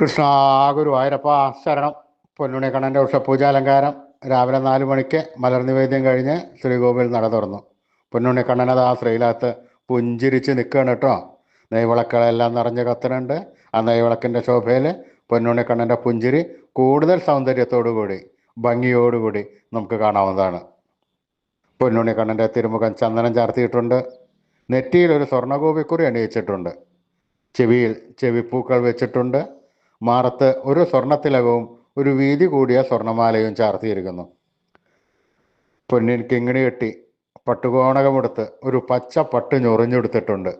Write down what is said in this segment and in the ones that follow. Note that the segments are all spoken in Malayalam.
കൃഷ്ണ ഗുരുവായൂരപ്പ ശരണം. പൊന്നുണി കണ്ണന്റെ ഉഷപൂജ അലങ്കാരം രാവിലെ നാല് മണിക്ക് മലർ നിവേദ്യം കഴിഞ്ഞ് ശ്രീകോവിൽ നട തുറന്നു. പൊന്നുണ്ണി കണ്ണനത് ആ ശ്രീലകത്ത് പുഞ്ചിരിച്ച് നിൽക്കുകയാണ് കേട്ടോ. നെയ്വിളക്കുകളെല്ലാം നിറഞ്ഞ് കത്തുന്നുണ്ട്. ആ നെയ്വിളക്കിന്റെ ശോഭയിൽ പൊന്നുണി കണ്ണന്റെ പുഞ്ചിരി കൂടുതൽ സൗന്ദര്യത്തോടു കൂടി ഭംഗിയോടുകൂടി നമുക്ക് കാണാവുന്നതാണ്. പൊന്നുണി കണ്ണന്റെ തിരുമുഖം ചന്ദനം ചാർത്തിയിട്ടുണ്ട്. നെറ്റിയിൽ ഒരു സ്വർണഗോപിക്കുറി അണിയിച്ചിട്ടുണ്ട്. ചെവിയിൽ ചെവിപ്പൂക്കൾ വെച്ചിട്ടുണ്ട്. മാറത്ത് ഒരു സ്വർണത്തിലകവും ഒരു വീതി കൂടിയ സ്വർണമാലയും ചാർത്തിയിരിക്കുന്നു. പൊന്നിൻ കിങ്ങിണി കെട്ടി പട്ടുകോണകമെടുത്ത് ഒരു പച്ച പട്ട് ഞൊറിഞ്ഞെടുത്തിട്ടുണ്ട്.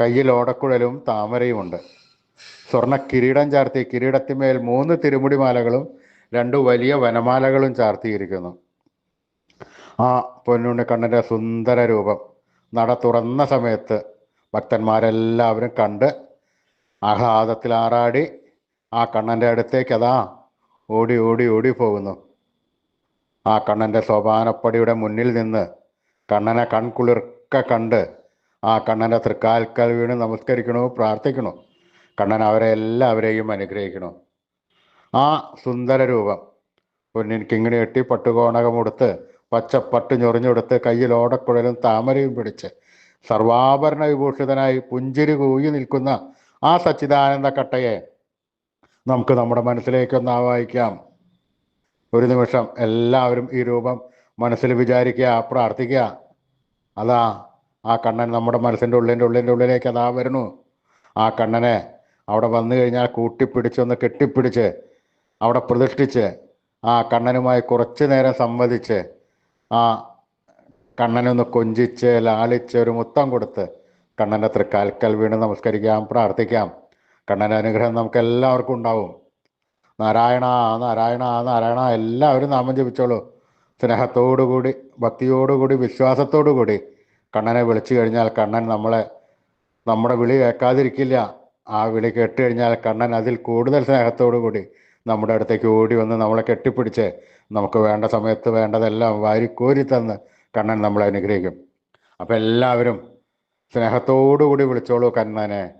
കയ്യിൽ ഓടക്കുഴലും താമരയുമുണ്ട്. സ്വർണ കിരീടം ചാർത്തി കിരീടത്തിന്മേൽ മൂന്ന് തിരുമുടി മാലകളും രണ്ട് വലിയ വനമാലകളും ചാർത്തിയിരിക്കുന്നു. ആ പൊന്നുണ്ണി കണ്ണന്റെ സുന്ദര രൂപം നട തുറന്ന സമയത്ത് ഭക്തന്മാരെല്ലാവരും കണ്ട് ആഹ്ലാദത്തിൽ ആറാടി ആ കണ്ണന്റെ അടുത്തേക്ക് അതാ ഓടി ഓടി ഓടി പോകുന്നു. ആ കണ്ണന്റെ സോപാനപ്പടിയുടെ മുന്നിൽ നിന്ന് കണ്ണനെ കൺകുളിർക്ക കണ്ട് ആ കണ്ണന്റെ തൃക്കാൽക്കൽ വീണ് നമസ്കരിക്കണോ പ്രാർത്ഥിക്കണോ? കണ്ണൻ അവരെ എല്ലാവരെയും അനുഗ്രഹിക്കണോ? ആ സുന്ദര രൂപം പൊന്നിൻ കിങ്ങിണി കെട്ടി പട്ടുകോണകമെടുത്ത് പച്ചപ്പട്ട് ഞൊറിഞ്ഞെടുത്ത് കയ്യിൽ ഓടക്കുഴലും താമരയും പിടിച്ച് സർവാഭരണ വിഭൂഷിതനായി പുഞ്ചിരി കൂയി നിൽക്കുന്ന ആ സച്ചിദാനന്ദ കട്ടയെ നമുക്ക് നമ്മുടെ മനസ്സിലേക്കൊന്ന് ആവാഹിക്കാം. ഒരു നിമിഷം എല്ലാവരും ഈ രൂപം മനസ്സിൽ വിചാരിക്കുക പ്രാർത്ഥിക്കുക. അതാ ആ കണ്ണൻ നമ്മുടെ മനസ്സിന്റെ ഉള്ളിന്റെ ഉള്ളിന്റെ ഉള്ളിലേക്ക് അതാ വരുന്നു. ആ കണ്ണനെ അവിടെ വന്നു കഴിഞ്ഞാൽ കൂട്ടിപ്പിടിച്ചൊന്ന് കെട്ടിപ്പിടിച്ച് അവിടെ പ്രതിഷ്ഠിച്ച് ആ കണ്ണനുമായി കുറച്ചു നേരം സംവദിച്ച് ആ കണ്ണനൊന്ന് കൊഞ്ചിച്ച് ലാളിച്ച് ഒരു മുത്തം കൊടുത്ത് കണ്ണന്റെ തൃക്കാൽക്കൽ വീണ് നമസ്കരിക്കാം പ്രാർത്ഥിക്കാം. കണ്ണന്റെ അനുഗ്രഹം നമുക്ക് എല്ലാവർക്കും ഉണ്ടാവും. നാരായണ നാരായണ നാരായണ എല്ലാവരും നാമം ജപിച്ചോളൂ. സ്നേഹത്തോടുകൂടി ഭക്തിയോടുകൂടി വിശ്വാസത്തോടുകൂടി കണ്ണനെ വിളിച്ചു കഴിഞ്ഞാൽ കണ്ണൻ നമ്മളെ നമ്മുടെ വിളി കേൾക്കാതിരിക്കില്ല. ആ വിളി കേട്ട് കഴിഞ്ഞാൽ കണ്ണൻ അതിൽ കൂടുതൽ സ്നേഹത്തോടുകൂടി നമ്മുടെ അടുത്തേക്ക് ഓടി വന്ന് നമ്മളെ കെട്ടിപ്പിടിച്ച് നമുക്ക് വേണ്ട സമയത്ത് വേണ്ടതെല്ലാം വാരിക്കോരി തന്ന് കണ്ണൻ നമ്മളെ അനുഗ്രഹിക്കും. അപ്പം എല്ലാവരും സ്നേഹത്തോടുകൂടി വിളിച്ചോളൂ കണ്ണനെ.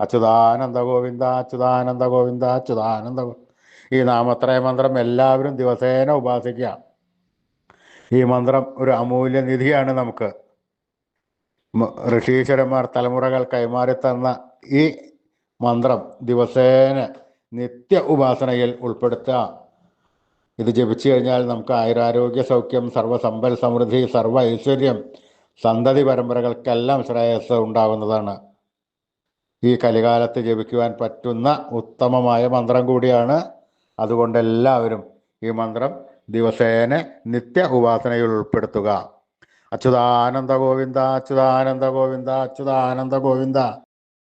അച്യുതാനന്ദ ഗോവിന്ദ അച്യുതാനന്ദ ഗോവിന്ദ അച്യുതാനന്ദ ഈ നാമത്രയ മന്ത്രം എല്ലാവരും ദിവസേന ഉപാസിക്കുക. ഈ മന്ത്രം ഒരു അമൂല്യ നിധിയാണ് നമുക്ക്. ഋഷീശ്വരന്മാർ തലമുറകൾ കൈമാറി തന്ന ഈ മന്ത്രം ദിവസേന നിത്യ ഉപാസനയിൽ ഉൾപ്പെടുത്തുക. ഇത് ജപിച്ചു കഴിഞ്ഞാൽ നമുക്ക് ആയുരാരോഗ്യ സൗഖ്യം സർവസമ്പൽ സമൃദ്ധി സർവ ഐശ്വര്യം സന്തതി പരമ്പരകൾക്കെല്ലാം ശ്രേയസ് ഉണ്ടാകുന്നതാണ്. ഈ കലികാലത്ത് ജപിക്കുവാൻ പറ്റുന്ന ഉത്തമമായ മന്ത്രം കൂടിയാണ്. അതുകൊണ്ട് എല്ലാവരും ഈ മന്ത്രം ദിവസേന നിത്യ ഉപാസനയിൽ ഉൾപ്പെടുത്തുക. അച്യുതാനന്ദ ഗോവിന്ദ അച്യുതാനന്ദ ഗോവിന്ദ അച്യുതാനന്ദ ഗോവിന്ദ.